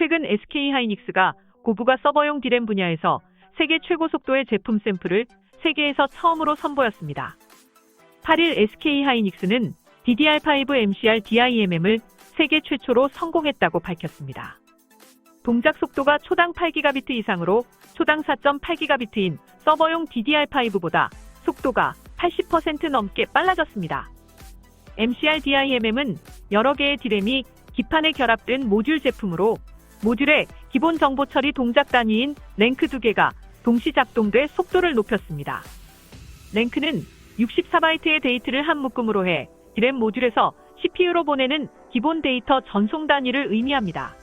최근 SK 하이닉스가 고부가 서버용 디램 분야에서 세계 최고 속도의 제품 샘플을 세계에서 처음으로 선보였습니다. 8일 SK 하이닉스는 DDR5 MCR DIMM을 세계 최초로 성공했다고 밝혔습니다. 동작 속도가 초당 8기가비트 이상으로 초당 4.8기가비트인 서버용 DDR5보다 속도가 80% 넘게 빨라졌습니다. MCR DIMM은 여러 개의 디램이 기판에 결합된 모듈 제품으로 모듈의 기본 정보 처리 동작 단위인 랭크 두 개가 동시 작동돼 속도를 높였습니다. 랭크는 64바이트의 데이터를 한 묶음으로 해 디램 모듈에서 CPU로 보내는 기본 데이터 전송 단위를 의미합니다.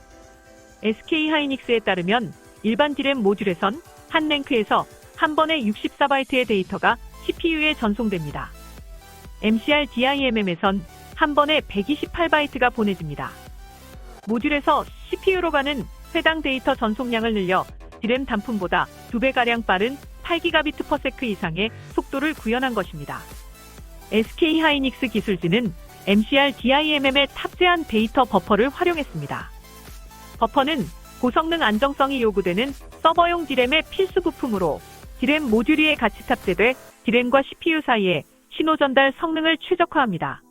SK 하이닉스에 따르면 일반 디램 모듈에선 한 랭크에서 한 번에 64바이트의 데이터가 CPU에 전송됩니다. MCR DIMM에선 한 번에 128바이트가 보내집니다. 모듈에서 CPU로 가는 회당 데이터 전송량을 늘려 디램 단품보다 2배가량 빠른 8기가비트 퍼 세크 이상의 속도를 구현한 것입니다. SK 하이닉스 기술진은 MCR DIMM에 탑재한 데이터 버퍼를 활용했습니다. 버퍼는 고성능 안정성이 요구되는 서버용 디램의 필수 부품으로 디램 모듈 위에 같이 탑재돼 디램과 CPU 사이에 신호 전달 성능을 최적화합니다.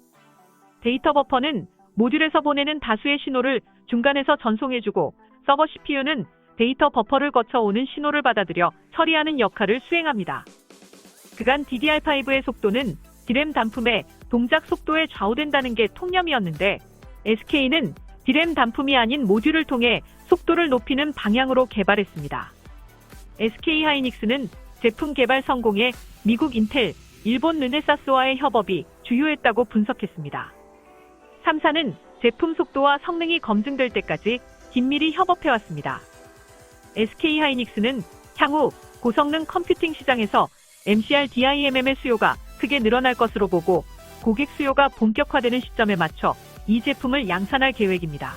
데이터 버퍼는 모듈에서 보내는 다수의 신호를 중간에서 전송해주고 서버 CPU는 데이터 버퍼를 거쳐 오는 신호를 받아들여 처리하는 역할을 수행합니다. 그간 DDR5의 속도는 디램 단품의 동작 속도에 좌우된다는 게 통념이었는데 SK는 디램 단품이 아닌 모듈을 통해 속도를 높이는 방향으로 개발했습니다. SK 하이닉스는 제품 개발 성공에 미국 인텔, 일본 르네사스와의 협업이 주요했다고 분석했습니다. 3사는 제품 속도와 성능이 검증될 때까지 긴밀히 협업해왔습니다. SK 하이닉스는 향후 고성능 컴퓨팅 시장에서 MCR DIMM의 수요가 크게 늘어날 것으로 보고 고객 수요가 본격화되는 시점에 맞춰 이 제품을 양산할 계획입니다.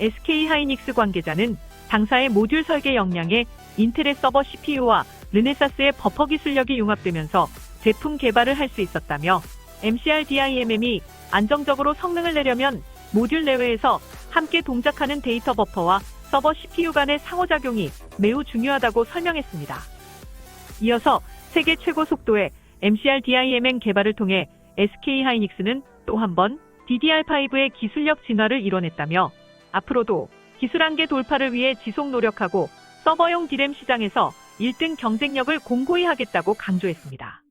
SK 하이닉스 관계자는 당사의 모듈 설계 역량에 인텔의 서버 CPU와 르네사스의 버퍼 기술력이 융합되면서 제품 개발을 할 수 있었다며 MCR DIMM이 안정적으로 성능을 내려면 모듈 내외에서 함께 동작하는 데이터 버퍼와 서버 CPU 간의 상호작용이 매우 중요하다고 설명했습니다. 이어서 세계 최고 속도의 MCR DIMM 개발을 통해 SK 하이닉스는 또 한 번 DDR5의 기술력 진화를 이뤄냈다며 앞으로도 기술 한계 돌파를 위해 지속 노력하고 서버용 디램 시장에서 1등 경쟁력을 공고히 하겠다고 강조했습니다.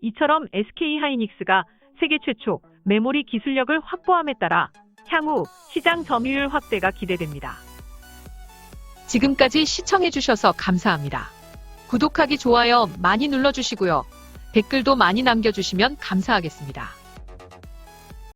이처럼 SK 하이닉스가 세계 최초 메모리 기술력을 확보함에 따라 향후 시장 점유율 확대가 기대됩니다. 지금까지 시청해주셔서 감사합니다. 구독하기, 좋아요 많이 눌러주시고요. 댓글도 많이 남겨주시면 감사하겠습니다.